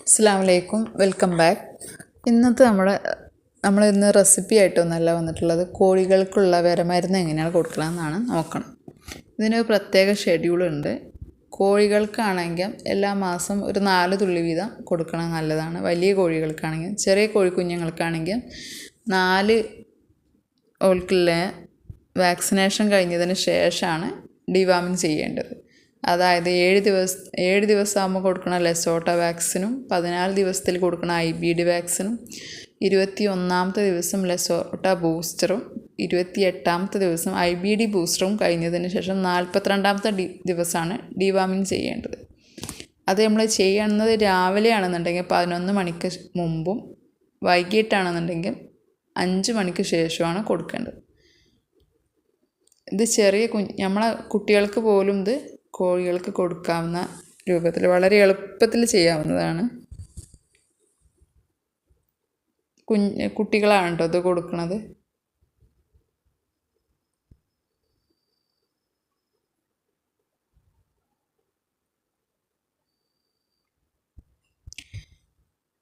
അസ്സാം വലൈക്കും welcome back. ഇന്നത്തെ നമ്മുടെ നമ്മൾ ഇന്ന് റെസിപ്പി ആയിട്ടൊന്നല്ല വന്നിട്ടുള്ളത് കോഴികൾക്കുള്ള വിരമരുന്ന് എങ്ങനെയാണ് കൊടുക്കണമെന്നാണ് നോക്കണം. ഇതിനൊരു പ്രത്യേക ഷെഡ്യൂളുണ്ട് കോഴികൾക്കാണെങ്കിൽ എല്ലാ മാസം ഒരു നാല് തുള്ളി വീതം കൊടുക്കണം നല്ലതാണ്. വലിയ കോഴികൾക്കാണെങ്കിൽ ചെറിയ കോഴിക്കുഞ്ഞുങ്ങൾക്കാണെങ്കിൽ നാല് ഓൾക്കുള്ള വാക്സിനേഷൻ കഴിഞ്ഞതിന് ശേഷമാണ് ഡിവാമിൻ ചെയ്യേണ്ടത്. അതായത് ഏഴ് ദിവസ ഏഴ് ദിവസമാകുമ്പോൾ കൊടുക്കണ ലെസോട്ട വാക്സിനും പതിനാല് ദിവസത്തിൽ കൊടുക്കണ ഐ ബി ഡി വാക്സിനും ഇരുപത്തി ഒന്നാമത്തെ ദിവസം ലെസോട്ട ബൂസ്റ്ററും ഇരുപത്തി എട്ടാമത്തെ ദിവസം ഐ ബി ഡി ബൂസ്റ്ററും കഴിഞ്ഞതിന് ശേഷം നാൽപ്പത്തിരണ്ടാമത്തെ ഡി ദിവസമാണ് ഡിവാമിൻ ചെയ്യേണ്ടത്. അത് നമ്മൾ ചെയ്യുന്നത് രാവിലെയാണെന്നുണ്ടെങ്കിൽ പതിനൊന്ന് മണിക്ക് മുമ്പും വൈകിട്ടാണെന്നുണ്ടെങ്കിൽ അഞ്ച് മണിക്ക് ശേഷമാണ് കൊടുക്കേണ്ടത്. ഇത് ചെറിയ കുഞ്ഞ് നമ്മളെ കുട്ടികൾക്ക് പോലും ഇത് കോഴികൾക്ക് കൊടുക്കാവുന്ന രൂപത്തിൽ വളരെ എളുപ്പത്തിൽ ചെയ്യാവുന്നതാണ്. കുഞ്ഞ് കുട്ടികളാണ് കേട്ടോ ഇത് കൊടുക്കുന്നത്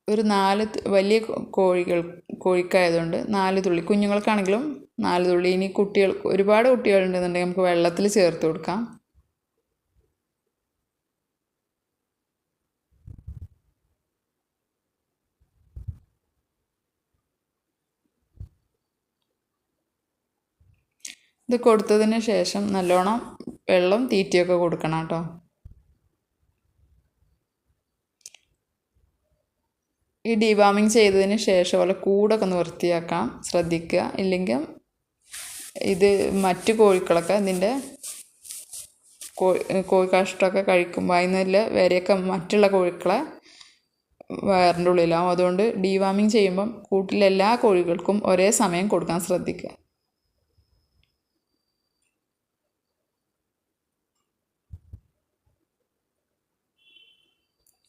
ഒരു നാല് വലിയ കോഴികൾ കോഴിക്കായതുകൊണ്ട് നാല് തുള്ളി. കുഞ്ഞുങ്ങൾക്കാണെങ്കിലും നാല് തുള്ളി. ഇനി കുട്ടികൾ ഒരുപാട് കുട്ടികളുണ്ടെന്നുണ്ടെങ്കിൽ നമുക്ക് വെള്ളത്തിൽ ചേർത്ത് കൊടുക്കാം. ഇത് കൊടുത്തതിന് ശേഷം നല്ലോണം വെള്ളം തീറ്റയൊക്കെ കൊടുക്കണം കേട്ടോ. ഈ ഡീവാമിങ് ചെയ്തതിന് ശേഷം പോലെ കൂടൊക്കെ ഒന്ന് വൃത്തിയാക്കാം ശ്രദ്ധിക്കുക. ഇല്ലെങ്കിൽ ഇത് മറ്റു കോഴികളൊക്കെ ഇതിന്റെ കോഴി കോഴിക്കാഷ്ടമൊക്കെ കഴിക്കുമ്പോൾ അതിനല്ല വരെയൊക്കെ മറ്റുള്ള കോഴികളെ വയറിന്റെ ഉള്ളിലാവും. അതുകൊണ്ട് ഡീവാമിങ് ചെയ്യുമ്പം കൂട്ടിലെല്ലാ കോഴികൾക്കും ഒരേ സമയം കൊടുക്കാൻ ശ്രദ്ധിക്കുക.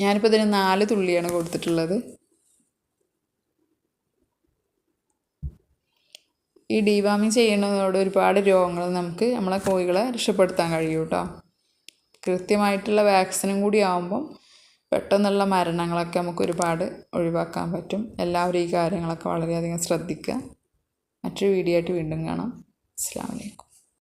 ഞാനിപ്പോൾ ഇതിന് നാല് തുള്ളിയാണ് കൊടുത്തിട്ടുള്ളത്. ഈ ഡീവാമിങ് ചെയ്യുന്നതോടെ ഒരുപാട് രോഗങ്ങൾ നമുക്ക് നമ്മളെ കോഴികളെ രക്ഷപ്പെടുത്താൻ കഴിയും കേട്ടോ കൃത്യമായിട്ടുള്ള വാക്സിനും കൂടി ആകുമ്പം പെട്ടെന്നുള്ള മരണങ്ങളൊക്കെ നമുക്ക് ഒരുപാട് ഒഴിവാക്കാൻ പറ്റും. എല്ലാവരും ഈ കാര്യങ്ങളൊക്കെ വളരെയധികം ശ്രദ്ധിക്കുക. മറ്റൊരു വീഡിയോ ആയിട്ട് വീണ്ടും കാണാം. അസ്സാം വലൈക്കും